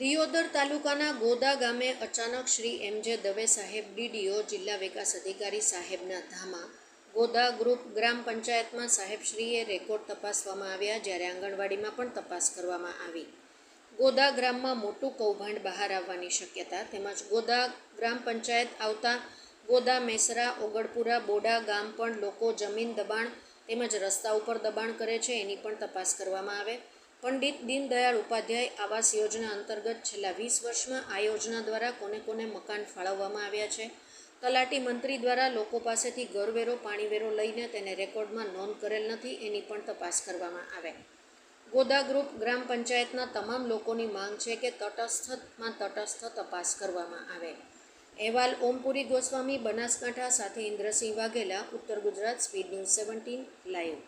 દિયોદર તાલુકાના ગોદા ગામે અચાનક શ્રી એમ જે દવે સાહેબ, ડીડીઓ, જિલ્લા વિકાસ અધિકારી સાહેબના ધામા ગોદા ગ્રુપ ગ્રામ પંચાયતમાં સાહેબશ્રીએ રેકોર્ડ તપાસવામાં આવ્યા જ્યારે આંગણવાડીમાં પણ તપાસ કરવામાં આવી. ગોદા ગ્રામમાં મોટું કૌભાંડ બહાર આવવાની શક્યતા તેમજ ગોદા ગ્રામ પંચાયત આવતા ગોદા, મેસરા, ઓગળપુરા, બોડા ગામ પણ લોકો જમીન દબાણ તેમજ રસ્તા ઉપર દબાણ કરે છે એની પણ તપાસ કરવામાં આવે. પંડિત દીનદયાળ ઉપાધ્યાય આવાસ યોજના અંતર્ગત છેલ્લા વીસ વર્ષમાં આ યોજના દ્વારા કોને કોને મકાન ફાળવવામાં આવ્યા છે? તલાટી મંત્રી દ્વારા લોકો પાસેથી ઘરવેરો, પાણીવેરો લઈને તેને રેકોર્ડમાં નોંધ કરેલ નથી, એની પણ તપાસ કરવામાં આવે. ગોદા ગ્રુપ ગ્રામ પંચાયતના તમામ લોકોની માંગ છે કે તટસ્થમાં તટસ્થ તપાસ કરવામાં આવે. અહેવાલ ઓમપુરી ગોસ્વામી, બનાસકાંઠા સાથે Indrasinh Vaghela, Uttar Gujarat speed news seventeen, live.